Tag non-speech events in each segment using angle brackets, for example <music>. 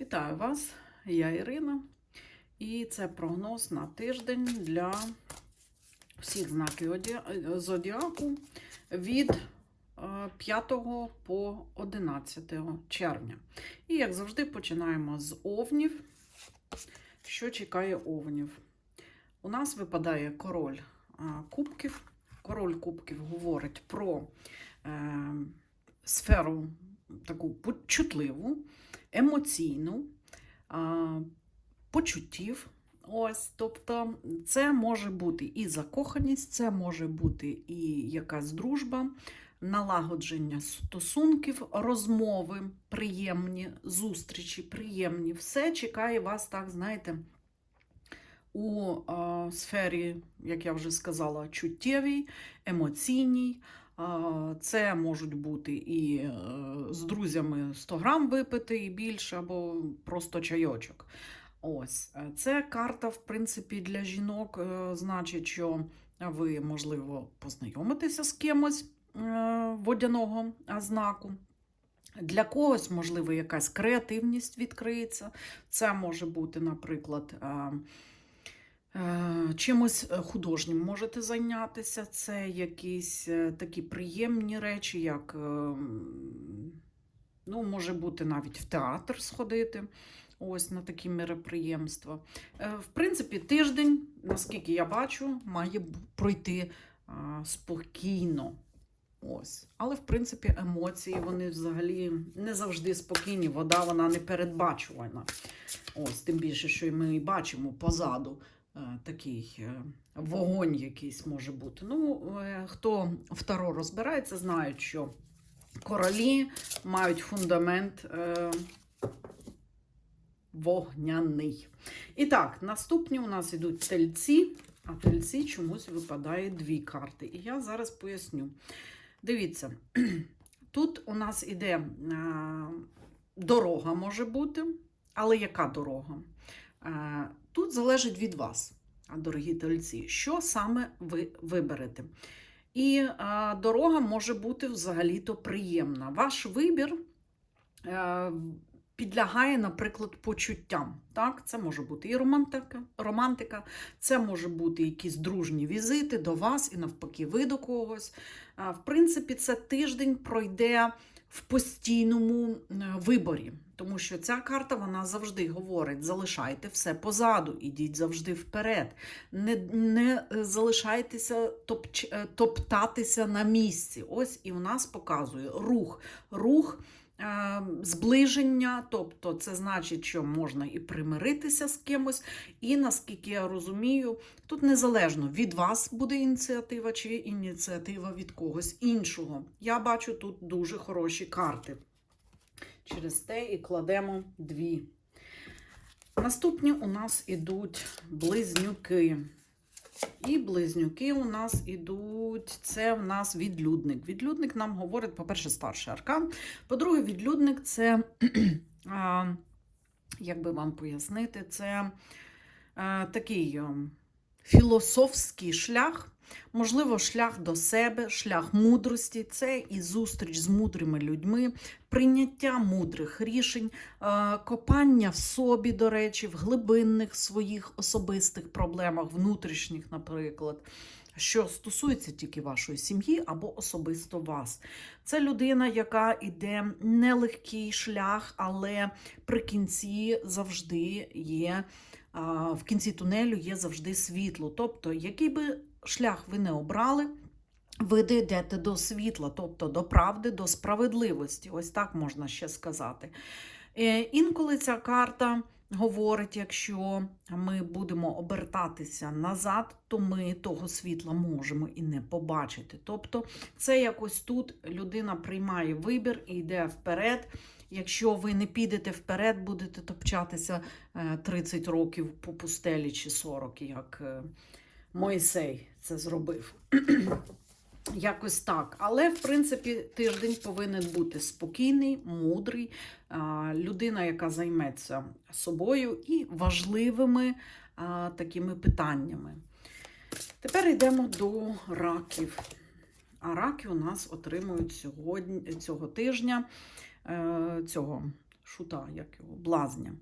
Вітаю вас, я Ірина, і це прогноз на тиждень для всіх знаків зодіаку від е, 5 по 11 червня. І, як завжди, починаємо з овнів. Що чекає овнів? У нас випадає король е, кубків. Король кубків говорить про е, сферу таку чутливу, емоційну, почуттів. Ось, тобто, це може бути і закоханість, це може бути і якась дружба, налагодження стосунків, розмови, приємні, зустрічі, приємні. Все чекає вас, так, знаєте, у сфері, як я вже сказала, чуттєвій, емоційній. Це можуть бути і е, з друзями 100 грам випити і більше, або просто чайочок. Ось е, це карта, в принципі, для жінок е, значить, що ви, можливо, познайомитеся з кимось водяного знаку. Для когось, можливо, якась креативність відкриється. Це може бути, наприклад, Чимось е, художнім можете зайнятися. Це якісь е, такі приємні речі, як е, ну, може бути навіть в театр сходити. Ось на такі мероприємства. Е, В принципі, тиждень, наскільки я бачу, має пройти спокійно. Ось. Але, в принципі, емоції вони взагалі не завжди спокійні. Вода вона не передбачувана. Ось, тим більше, що ми і бачимо позаду е, такий е, вогонь якийсь може бути. Ну, е, хто в Таро розбирається, знають, що королі мають фундамент е, вогняний. І так, наступні у нас йдуть тельці, а тельці чомусь випадає дві карти. І я зараз поясню. Дивіться, <clears throat> тут у нас іде е, дорога може бути, але яка дорога? Е, Тут залежить від вас, дорогі тельці, що саме ви виберете. І е, дорога може бути взагалі-то приємна. Ваш вибір е, підлягає, наприклад, почуттям. Так? Це може бути і романтика, романтика, це може бути якісь дружні візити до вас, і навпаки, ви до когось. А, В принципі, це тиждень пройде в постійному е, виборі, тому що ця карта вона завжди говорить: залишайте все позаду, ідіть завжди вперед. Не, не е, залишайтеся топч, е, топтатися на місці. Ось і в нас показує рух. Рух. Е, Зближення, тобто це значить, що можна і примиритися з кимось, і наскільки я розумію, тут незалежно від вас буде ініціатива чи ініціатива від когось іншого. Я бачу тут дуже хороші карти. Через те і кладемо дві. Наступні у нас ідуть близнюки. І близнюки у нас ідуть, це в нас відлюдник. Відлюдник нам говорить, по-перше, старший аркан. По-друге, відлюдник це, <clears throat> а, як би вам пояснити, це а, такий а, філософський шлях, можливо, шлях до себе, шлях мудрості. Це і зустріч з мудрими людьми, прийняття мудрих рішень, е, копання в собі, до речі, в глибинних своїх особистих проблемах, внутрішніх, наприклад. Що стосується тільки вашої сім'ї або особисто вас. Це людина, яка йде нелегкий шлях, але при кінці завжди є, в кінці тунелю є завжди світло. Тобто, який би шлях ви не обрали, ви дійдете до світла, тобто до правди, до справедливості. Ось так можна ще сказати. Е, Інколи ця карта говорить, якщо ми будемо обертатися назад, то ми того світла можемо і не побачити. Тобто, це якось тут людина приймає вибір і йде вперед. Якщо ви не підете вперед, будете топчатися е, 30 років по пустелі чи 40, як е, Мойсей це зробив. <clears throat> Якось так. Але, в принципі, тиждень повинен бути спокійний, мудрий, людина, яка займеться собою і важливими такими питаннями. Тепер йдемо до раків. А раки у нас отримують сьогодні, цього тижня, е, цього шута, як його, блазня.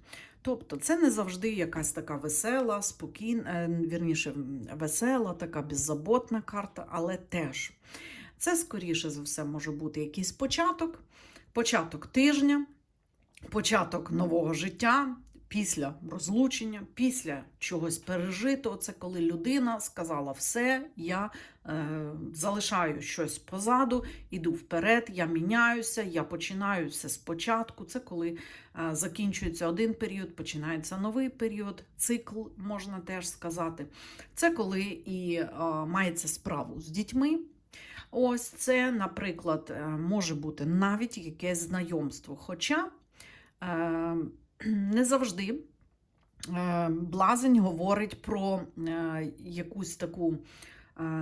Тобто це не завжди якась така весела, спокійна, вірніше, весела, така беззаботна карта, але теж. Це, скоріше за все, може бути якийсь початок, початок тижня, початок нового життя після розлучення, після чогось пережитого. Це коли людина сказала: все, я е, залишаю щось позаду, іду вперед, я міняюся, я починаю все спочатку. Це коли е, закінчується один період, починається новий період, цикл, можна теж сказати. Це коли і е, мається справу з дітьми. Ось це, наприклад, е, може бути навіть якесь знайомство. Хоча е, <clears throat> не завжди е, блазень говорить про е, якусь таку е,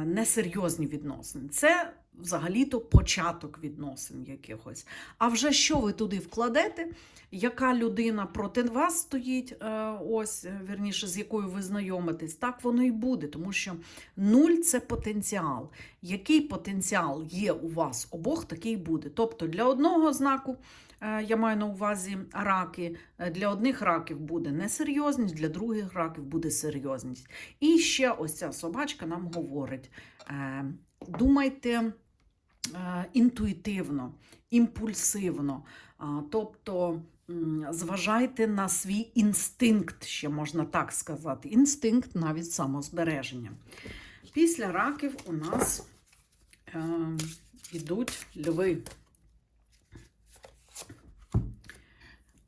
несерйозні відносини. Це взагалі-то початок відносин якихось. А вже що ви туди вкладете, яка людина проти вас стоїть, е, ось, е, вірніше, з якою ви знайомитесь, так воно і буде, тому що нуль це потенціал. Який потенціал є у вас обох, такий буде. Тобто для одного знаку, е, я маю на увазі раки, е, для одних раків буде несерйозність, для других раків буде серйозність. І ще ось ця собачка нам говорить: е, думайте е, інтуїтивно, імпульсивно. Тобто зважайте на свій інстинкт, ще можна так сказати. Інстинкт навіть самозбереження. Після раків у нас е, йдуть льви.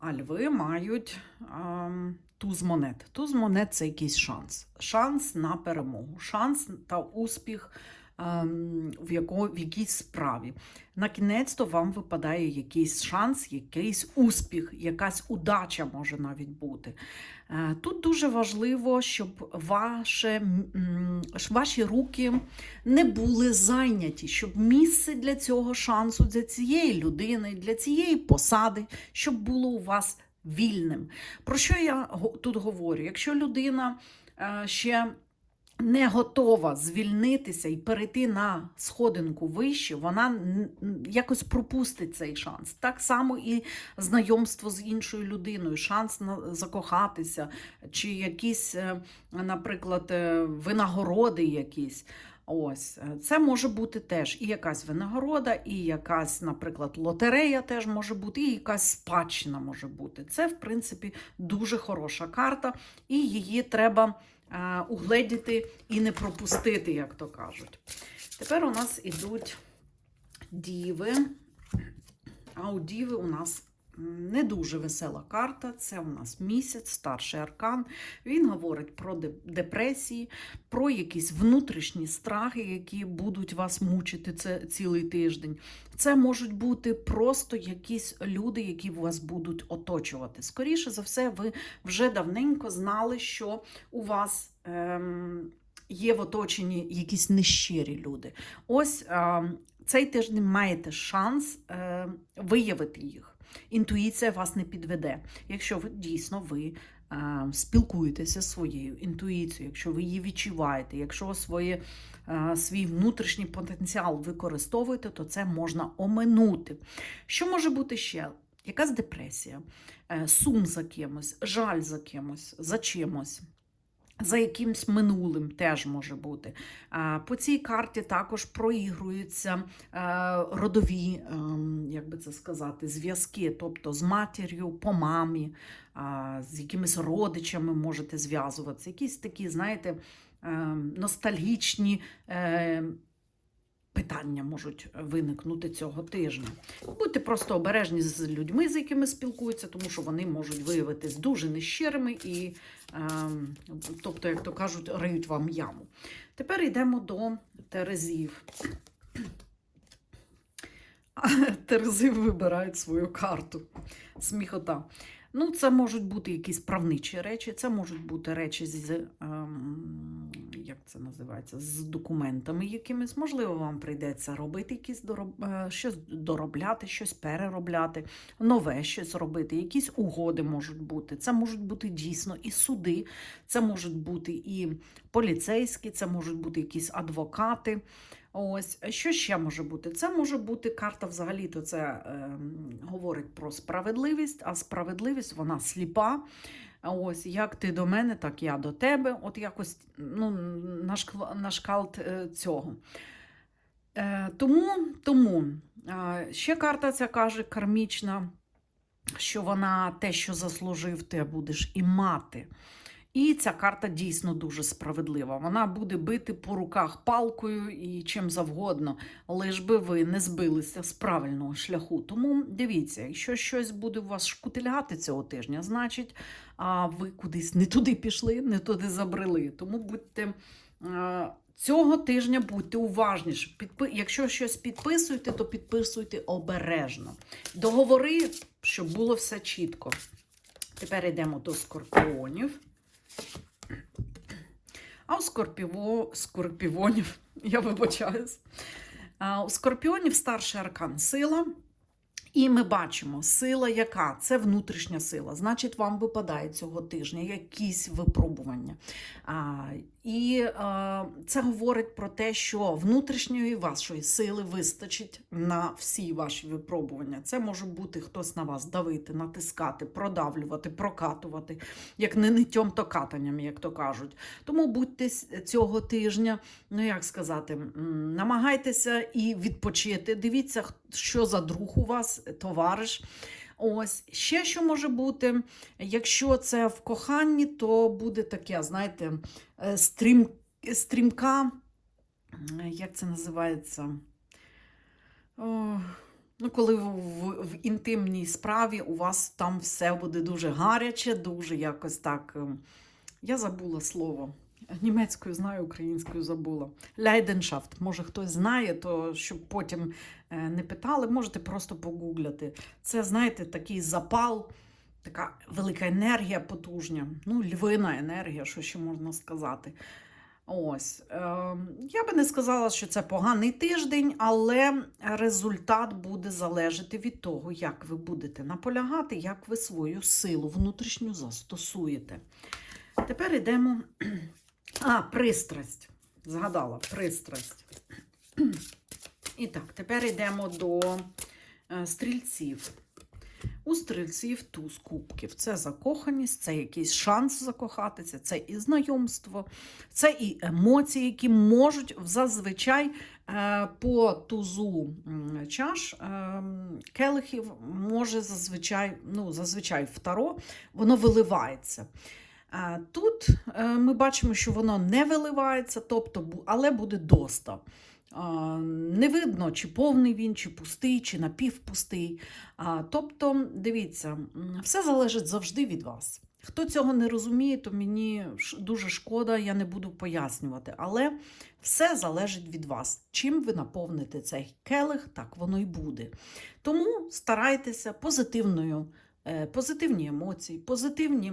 А льви мають ем, туз монет. Туз монет це якийсь шанс. Шанс на перемогу, шанс та успіх в, яко, в якійсь справі. На кінець-то вам випадає якийсь шанс, якийсь успіх, якась удача може навіть бути. Е, Тут дуже важливо, щоб ваше, ваші руки не були зайняті, щоб місце для цього шансу, для цієї людини, для цієї посади, щоб було у вас вільним. Про що я тут говорю? Якщо людина е, ще не готова звільнитися і перейти на сходинку вище, вона якось пропустить цей шанс. Так само і знайомство з іншою людиною, шанс на закохатися, чи якісь, е, наприклад, е, винагороди якісь. Ось е, це може бути теж і якась винагорода, і якась, наприклад, лотерея теж може бути, і якась спадщина може бути. Це, в принципі, дуже хороша карта, і її треба угледіти і не пропустити, як то кажуть. Тепер у нас ідуть діви. А у діви у нас не дуже весела карта. Це у нас місяць, старший аркан. Він говорить про депресії, про якісь внутрішні страхи, які будуть вас мучити це цілий тиждень. Це можуть бути просто якісь люди, які вас будуть оточувати. Скоріше за все, ви вже давненько знали, що у вас. Ем, Є в оточенні якісь нещирі люди. Ось ем, цей тиждень маєте шанс е, виявити їх. Інтуїція вас не підведе. Якщо ви дійсно ви е, спілкуєтеся зі своєю інтуїцією, якщо ви її відчуваєте, якщо своє, е, свій внутрішній потенціал використовуєте, то це можна оминути. Що може бути ще? Якась депресія, е, сум за кимось, жаль за кимось, за чимось. За якимсь минулим теж може бути. По цій карті також проігруються е, родові, ем, як би це сказати, зв'язки, тобто з матір'ю, по мамі, з якимись родичами можете зв'язуватися. Якісь такі, знаєте, ем, ностальгічні е, питання можуть виникнути цього тижня. Будьте просто обережні з людьми, з якими спілкуються, тому що вони можуть виявитись дуже нещирими і, ем, тобто, як то кажуть, риють вам яму. Тепер йдемо до Терезів. Терези вибирають свою карту. Сміхота. Ну, це можуть бути якісь правничі речі, це можуть бути речі з, ем, як це називається, з документами якимись. Можливо, вам прийдеться робити якісь дороб, е, щось доробляти, щось переробляти, нове щось робити, якісь угоди можуть бути. Це можуть бути дійсно і суди, це можуть бути і поліцейські, це можуть бути якісь адвокати. Ось, що ще може бути? Це може бути карта взагалі-то це е, говорить про справедливість, а справедливість вона сліпа. Ось як ти до мене, так я до тебе. От якось ну, на, шкалт е, цього. Е, тому тому ще карта ця каже кармічна, що вона те, що заслужив, ти будеш і мати. І ця карта дійсно дуже справедлива. Вона буде бити по руках палкою і чим завгодно, лиш би ви не збилися з правильного шляху. Тому дивіться, якщо щось буде у вас шкутильгати цього тижня, значить а ви кудись не туди пішли, не туди забрели. Тому будьте. Цього тижня будьте уважніші. Підпи... Якщо щось підписуєте, то підписуйте обережно. Договори, щоб було все чітко. Тепер йдемо до скорпіонів. А у скорпіво... скорпіонів, <laughs> я вибачаюсь. А у скорпіонів старший аркан сила. І ми бачимо, сила яка? Це внутрішня сила. Значить, вам випадає цього тижня якісь випробування. І а, це говорить про те, що внутрішньої вашої сили вистачить на всі ваші випробування. Це може бути хтось на вас давити, натискати, продавлювати, прокатувати, як не ниттям, то катанням, як то кажуть. Тому будьте цього тижня, ну як сказати, намагайтеся і відпочити. Дивіться, що за друг у вас, товариш. Ось ще що може бути, якщо це в коханні, то буде таке, знаєте, е, стрім, стрімка, як це називається? О, ну, коли в, в, в інтимній справі у вас там все буде дуже гаряче, дуже якось так. ем, Я забула слово. Німецькою знаю, українською забула. Ляйденшафт. Може, хтось знає, то щоб потім не питали, можете просто погугляти. Це, знаєте, такий запал, така велика енергія потужня. Ну, львина енергія, що ще можна сказати. Ось. Е, я би не сказала, що це поганий тиждень, але результат буде залежати від того, як ви будете наполягати, як ви свою силу внутрішню застосуєте. Тепер йдемо. <clears throat> А, пристрасть. Згадала, пристрасть. І так, тепер йдемо до е, стрільців. У стрільців туз кубків. Це закоханість, це якийсь шанс закохатися, це і знайомство, це і емоції, які можуть зазвичай е, по тузу чаш е, келихів може зазвичай, ну, зазвичай в таро, воно виливається. Тут ми бачимо, що воно не виливається, тобто, але буде доста. Не видно, чи повний він, чи пустий, чи напівпустий. Тобто, дивіться, все залежить завжди від вас. Хто цього не розуміє, то мені дуже шкода, я не буду пояснювати. Але все залежить від вас. Чим ви наповните цей келих, так воно й буде. Тому старайтеся позитивною, е, позитивні емоції, позитивні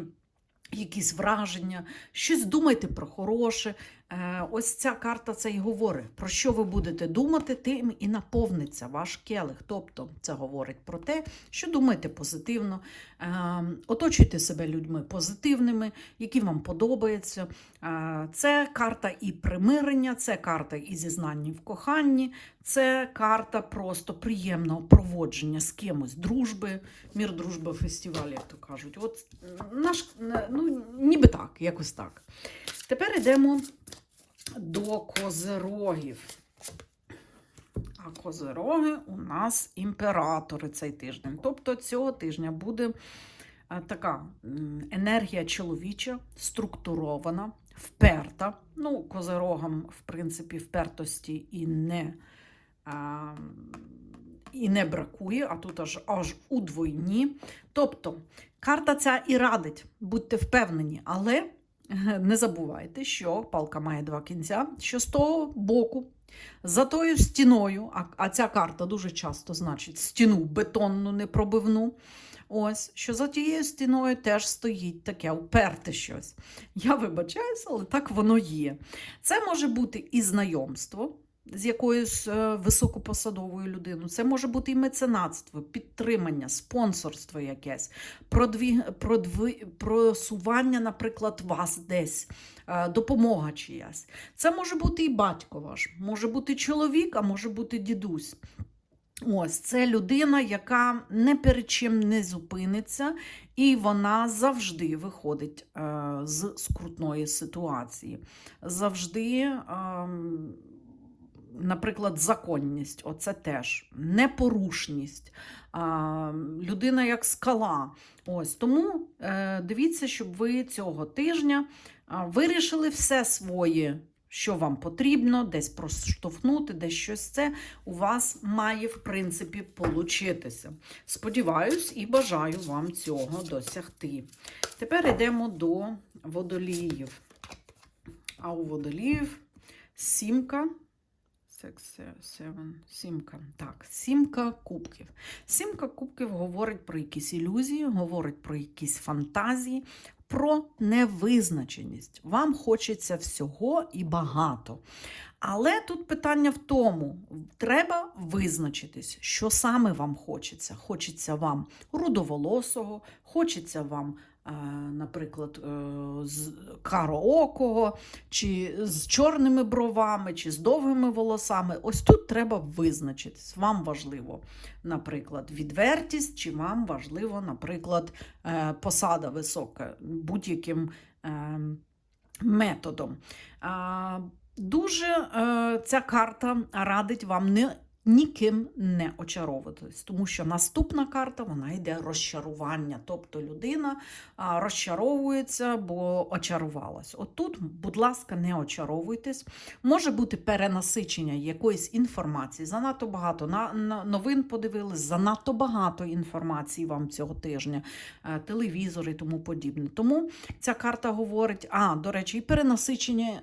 якісь враження, щось думайте про хороше. Е, Ось ця карта це і говорить. Про що ви будете думати, тим і наповниться ваш келих. Тобто це говорить про те, що думайте позитивно, е, оточуйте себе людьми позитивними, які вам подобаються. Е, Це карта і примирення, це карта і зізнання в коханні, це карта просто приємного проводження з кимось, дружби, мір дружби фестиваль, як то кажуть. От наш, ну, ніби так, якось так. Тепер йдемо до козерогів. А козероги у нас імператори цей тиждень. Тобто цього тижня буде е, така енергія чоловіча, структурована, вперта. Ну, козерогам, в принципі, впертості і не, а, і не бракує, а тут аж, аж удвойні. Тобто, карта ця і радить, будьте впевнені, але <laughs> не забувайте, що палка має два кінця, що з того боку, за тою стіною, а, а ця карта дуже часто значить стіну бетонну, непробивну. Ось, що за тією стіною теж стоїть таке уперте щось. Я вибачаюся, але так воно є. Це може бути і знайомство, з якоюсь е, високопосадовою людиною. Це може бути і меценатство, підтримання, спонсорство якесь, продві... Продві... просування, наприклад, вас десь, е, допомога чиясь. Це може бути і батько ваш, може бути чоловік, а може бути дідусь. Ось це людина, яка не перед чим не зупиниться, і вона завжди виходить е, з скрутної ситуації. Завжди, е, наприклад, законність, оце теж непорушність, е, людина як скала. Ось тому е, дивіться, щоб ви цього тижня вирішили все своє. Що вам потрібно, десь проштовхнути, десь щось це у вас має, в принципі, получитися. Сподіваюсь і бажаю вам цього досягти. Тепер йдемо до водоліїв. А у водоліїв сімка. Seven, сімка. Так, сімка кубків. Сімка кубків говорить про якісь ілюзії, говорить про якісь фантазії, про невизначеність. Вам хочеться всього і багато. Але тут питання в тому: треба визначитись, що саме вам хочеться. Хочеться вам рудоволосого, хочеться вам, наприклад, е, з кароокого, чи з чорними бровами, чи з довгими волосами. Ось тут треба визначитись. Вам важливо, наприклад, відвертість, чи вам важливо, наприклад, е, посада висока будь-яким е, методом. Дуже е, ця карта радить вам не ніким не очаровуватись, тому що наступна карта вона йде розчарування. Тобто людина розчаровується, бо очарувалась. Отут, будь ласка, не очаровуйтесь. Може бути перенасичення якоїсь інформації. Занадто багато на, на новин подивились, занадто багато інформації вам цього тижня, е, телевізор і тому подібне. Тому ця карта говорить: а, до речі, і перенасичення.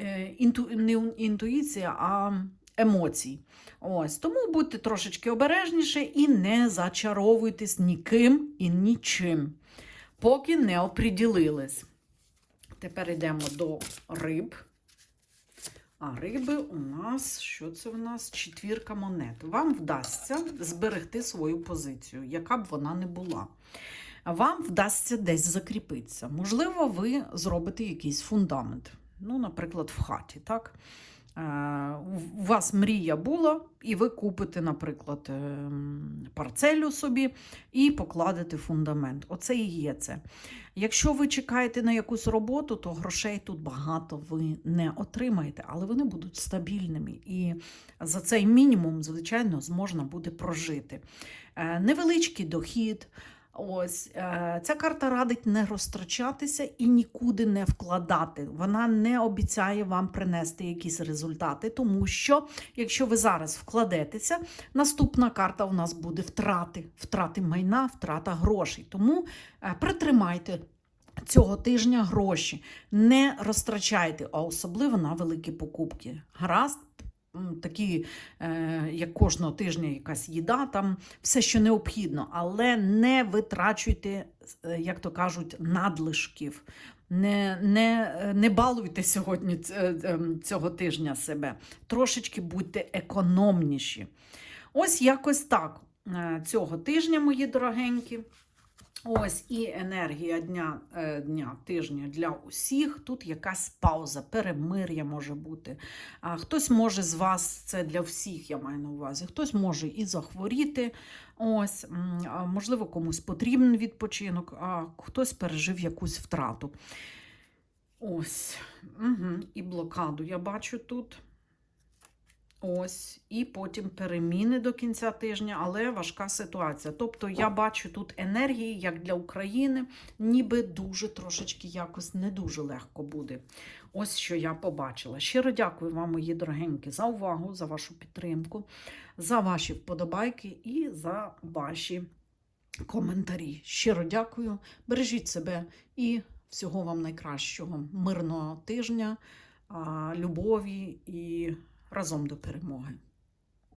Е, інту, не інтуїція, а емоцій. Ось Тому будьте трошечки обережніше і не зачаровуйтесь ніким і нічим, поки не оприділились. Тепер йдемо до риб. А риби у нас, що це у нас? Четвірка монет. Вам вдасться зберегти свою позицію, яка б вона не була. Вам вдасться десь закріпитися. Можливо, ви зробите якийсь фундамент. Ну, наприклад, в хаті. так? У вас мрія була, і ви купите, наприклад, ем, парцелю собі і покладете фундамент. Оце і є це. Якщо ви чекаєте на якусь роботу, то грошей тут багато ви не отримаєте, але вони будуть стабільними. І за цей мінімум, звичайно, зможна буде прожити. Е, невеличкий дохід. Ось е, ця карта радить не розтрачатися і нікуди не вкладати. Вона не обіцяє вам принести якісь результати, тому що якщо ви зараз вкладетеся, наступна карта у нас буде втрати, втрати майна, втрата грошей. Тому е, притримайте. Цього тижня гроші не розтрачайте, а особливо на великі покупки. Гаразд, такі, е, як кожного тижня, якась їда, там все, що необхідно, але не витрачуйте, е, як то кажуть, надлишків. Не не, не балуйте сьогодні е, цього тижня себе. Трошечки будьте економніші. Ось якось так цього тижня, мої дорогенькі. Ось і енергія дня, е, дня тижня для усіх. Тут якась пауза, перемир'я може бути. А Хтось може з вас, це для всіх, я маю на увазі, хтось може і захворіти. Ось, Можливо, комусь потрібен відпочинок, а хтось пережив якусь втрату. Ось, угу. і блокаду я бачу тут. Ось, і потім переміни до кінця тижня, але важка ситуація. Тобто я бачу тут енергії, як для України, ніби дуже трошечки якось не дуже легко буде. Ось що я побачила. Щиро дякую вам, мої дорогенькі, за увагу, за вашу підтримку, за ваші вподобайки і за ваші коментарі. Щиро дякую, бережіть себе і всього вам найкращого, мирного тижня, любові і разом до перемоги.